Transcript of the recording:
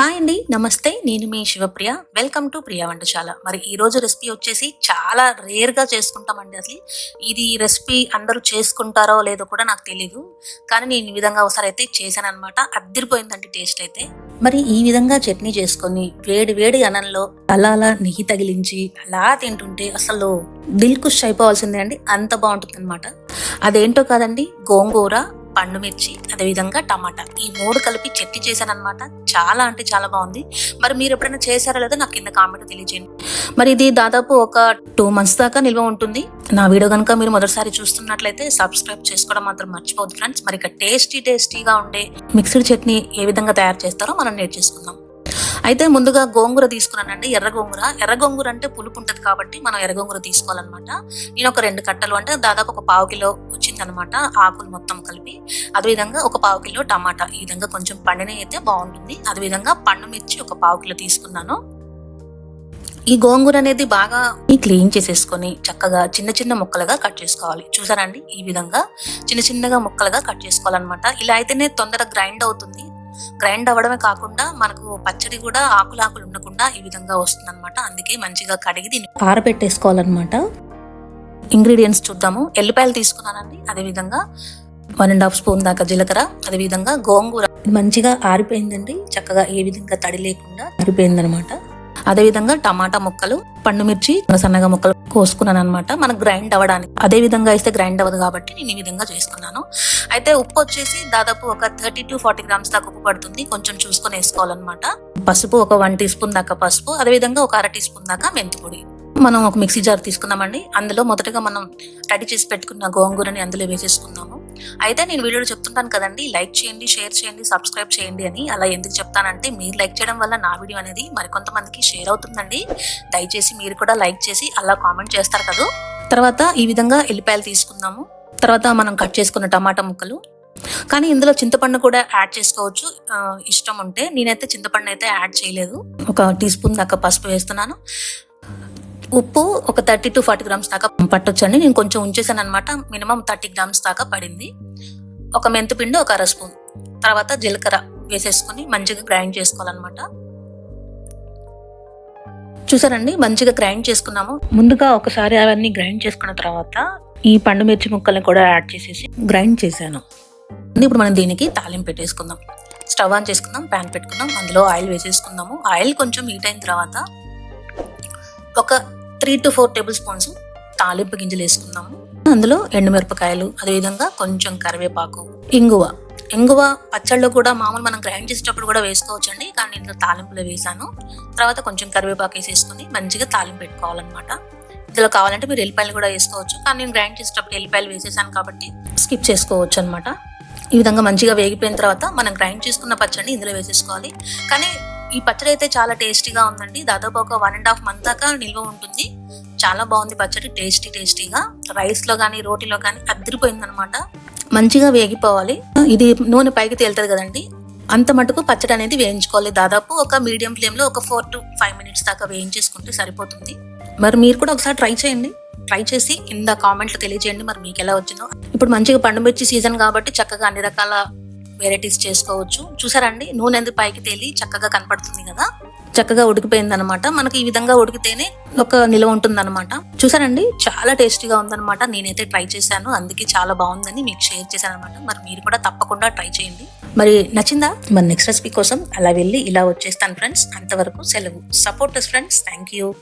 Hi అండి నమస్తే. నేను మీ Shivapriya. Welcome to Priya Vantasala. మరి ఈరోజు రెసిపీ వచ్చేసి చాలా రేర్గా చేసుకుంటామండి అసలు. ఇది రెసిపీ అందరూ చేసుకుంటారో లేదో కూడా నాకు తెలియదు కానీ నేను ఈ విధంగా ఒకసారి అయితే చేశాను అనమాట అద్దరిపోయిందండి టేస్ట్ అయితే. మరి ఈ విధంగా చట్నీ చేసుకొని వేడి వేడి అన్నంలో అలా అలా నెయ్యి తగిలించి అలా తింటుంటే అసలు దిల్ కుష్ అయిపోవాల్సిందే అండి. అంత బాగుంటుంది అనమాట అదేంటో కాదండి గోంగూర పండు మిర్చి అదేవిధంగా టమాటా. ఈ మూడు కలిపి చట్నీ చేశాను అనమాట చాలా అంటే చాలా బాగుంది. మరి మీరు ఎప్పుడైనా చేశారో లేదా నాకు కింద కామెంట్ తెలియజేయండి. మరి ఇది దాదాపు ఒక టూ మంత్స్ దాకా నిల్వ ఉంటుంది. నా వీడియో కనుక మీరు మొదటిసారి చూస్తున్నట్లయితే సబ్స్క్రైబ్ చేసుకోవడం మాత్రం మర్చిపోవద్దు ఫ్రెండ్స్. మరి ఇక టేస్టీ టేస్టీగా ఉండే మిక్స్డ్ చట్నీ ఏ విధంగా తయారు చేస్తారో మనం నేర్చేసుకుందాం. అయితే ముందుగా గోంగూర తీసుకున్నానండి ఎర్ర గోంగూర. ఎర్ర గోంగూర అంటే పులుపు ఉంటుంది కాబట్టి మనం ఎర్ర గోంగూర తీసుకోవాలన్నమాట. నేను ఒక రెండు కట్టలు అంటే దాదాపు ఒక పావు కిలో వచ్చిందనమాట ఆకులు మొత్తం కలిపి. అదేవిధంగా ఒక పావు కిలో టమాటా. ఈ విధంగా కొంచెం పండిన అయితే బాగుంటుంది. అదేవిధంగా పండు మిర్చి ఒక పావు కిలో తీసుకున్నాను. ఈ గోంగూర అనేది బాగా క్లీన్ చేసేసుకొని చక్కగా చిన్న చిన్న ముక్కలుగా కట్ చేసుకోవాలి. చూసారండి ఈ విధంగా చిన్న చిన్నగా ముక్కలుగా కట్ చేసుకోవాలన్నమాట. ఇలా అయితేనే తొందరగా గ్రైండ్ అవుతుంది. గ్రైండ్ అవ్వడమే కాకుండా మనకు పచ్చడి కూడా ఆకులు ఆకులు ఉండకుండా ఈ విధంగా వస్తుంది అనమాట అందుకే మంచిగా కడిగి దీన్ని ఆరబెట్టేసుకోవాలన్నమాట ఇంగ్రీడియంట్స్ చూద్దాము. ఎల్లిపాయలు తీసుకున్నానండి. అదే విధంగా వన్ అండ్ హాఫ్ స్పూన్ దాకా జీలకర్ర. అదే విధంగా గోంగూర మంచిగా ఆరిపోయిందండి. చక్కగా ఏ విధంగా తడి లేకుండా ఆరిపోయిందనమాట అదే విధంగా టమాటా ముక్కలు పండు మిర్చి సన్నగా ముక్కలు కోసుకున్నాను అనమాట మనకు గ్రైండ్ అవ్వడానికి. అదే విధంగా అయితే గ్రైండ్ అవ్వదు కాబట్టి నేను ఈ విధంగా చేసుకున్నాను. అయితే ఉప్పు వచ్చేసి దాదాపు ఒక థర్టీ టు ఫార్టీ గ్రామ్స్ దాకా ఉప్పు పడుతుంది. కొంచెం చూసుకొని వేసుకోవాలన్నమాట. పసుపు ఒక వన్ టీ స్పూన్ దాకా పసుపు. అదే విధంగా ఒక అర టీ స్పూన్ దాకా మెంతిపొడి. మనం ఒక మిక్సీ జార్ తీసుకున్నామండి అందులో మొదటగా మనం రెడీ చేసి పెట్టుకున్న గోంగూరని అందులో వేసేసుకున్నాము అయితే నేను వీడియోలో చెప్తుంటాను కదండి లైక్ చేయండి షేర్ చేయండి సబ్స్క్రైబ్ చేయండి అని అలా ఎందుకు చెప్తానంటే మీరు లైక్ చేయడం వల్ల నా వీడియో అనేది మరికొంతమందికి షేర్ అవుతుందండి. దయచేసి మీరు కూడా లైక్ చేసి అలా కామెంట్ చేస్తారు కదా. తర్వాత ఈ విధంగా ఎల్లిపాయలు తీసుకుందాము. తర్వాత మనం కట్ చేసుకున్న టమాటా ముక్కలు. కానీ ఇందులో చింతపండు కూడా యాడ్ చేసుకోవచ్చు. ఇష్టం ఉంటే. నేనైతే చింతపండు అయితే యాడ్ చేయలేదు. ఒక టీ స్పూన్ దాకా పసుపు వేస్తున్నాను. ఉప్పు ఒక థర్టీ టు ఫార్టీ గ్రామ్స్ దాకా పట్టొచ్చండి. నేను కొంచెం ఉంచేసాను అనమాట మినిమం థర్టీ గ్రామ్స్ దాకా పడింది. ఒక మెంతిపిండి ఒక అర స్పూన్. తర్వాత జీలకర్ర వేసేసుకుని మంచిగా గ్రైండ్ చేసుకోవాలన్నమాట. చూసారండి? మంచిగా గ్రైండ్ చేసుకున్నాము. ముందుగా ఒకసారి అవన్నీ గ్రైండ్ చేసుకున్న తర్వాత ఈ పండు మిర్చి ముక్కల్ని కూడా యాడ్ చేసేసి గ్రైండ్ చేశాను. ఇప్పుడు మనం దీనికి తాలింపు పెట్టేసుకుందాం. స్టవ్ ఆన్ చేసుకుందాం ప్యాన్ పెట్టుకుందాం. అందులో ఆయిల్ వేసేసుకుందాము. ఆయిల్ కొంచెం హీట్ అయిన తర్వాత ఒక three to four tablespoons తాలింపు గింజలు వేసుకుందాము. అందులో ఎండుమిరపకాయలు అదేవిధంగా కొంచెం కరివేపాకు ఇంగువ. ఇంగువ పచ్చళ్ళు కూడా మామూలు మనం గ్రైండ్ చేసేటప్పుడు కూడా వేసుకోవచ్చండి కానీ ఇందులో తాలింపులో వేసాను. తర్వాత కొంచెం కరివేపాకు వేసేసుకుని మంచిగా తాలింపు పెట్టుకోవాలన్నమాట. ఇందులో కావాలంటే మీరు ఎల్లిపాయలు కూడా వేసుకోవచ్చు కానీ నేను గ్రైండ్ చేసేటప్పుడు ఎల్లిపాయలు వేసేసాను కాబట్టి స్కిప్ చేసుకోవచ్చు అనమాట ఈ విధంగా మంచిగా వేగిపోయిన తర్వాత మనం గ్రైండ్ చేసుకున్న పచ్చడిని ఇందులో వేసేసుకోవాలి. కానీ ఈ పచ్చడి అయితే చాలా టేస్టీగా ఉందండి. దాదాపు ఒక వన్ అండ్ హాఫ్ మంత్ దాకా నిల్వ ఉంటుంది. చాలా బాగుంది పచ్చడి టేస్టీ టేస్టీగా. రైస్లో కానీ రోటీలో కానీ అద్దరిపోయింది అనమాట మంచిగా వేగిపోవాలి. ఇది నూనె పైకి తేలుతుంది కదండి. అంత మటుకు పచ్చడి అనేది వేయించుకోవాలి. దాదాపు ఒక మీడియం ఫ్లేమ్లో ఒక ఫోర్ టు ఫైవ్ మినిట్స్ దాకా వేయించేసుకుంటే సరిపోతుంది. మరి మీరు కూడా ఒకసారి ట్రై చేయండి. ట్రై చేసి కింద కామెంట్లు తెలియజేయండి. మరి మీకు ఎలా వచ్చిందో. ఇప్పుడు మంచిగా పండు మిర్చి సీజన్ కాబట్టి చక్కగా అన్ని రకాల వెరైటీస్ చేసుకోవచ్చు. చూసారండి? నూనె ఎందుకు పైకి తేలి చక్కగా కనపడుతుంది కదా? చక్కగా ఉడికిపోయింది అనమాట మనకి ఈ విధంగా ఉడికితేనే ఒక నిల్వ ఉంటుంది అనమాట చూసారండి? చాలా టేస్టీగా ఉందన్నమాట. నేనైతే ట్రై చేశాను. అందుకే చాలా బాగుందని మీకు షేర్ చేశాను అనమాట మరి మీరు కూడా తప్పకుండా ట్రై చేయండి. మరి నచ్చిందా? మరి నెక్స్ట్ రెసిపీ కోసం అలా వెళ్ళి ఇలా వచ్చేస్తాను ఫ్రెండ్స్. అంతవరకు సెలవు. Support friends thank you.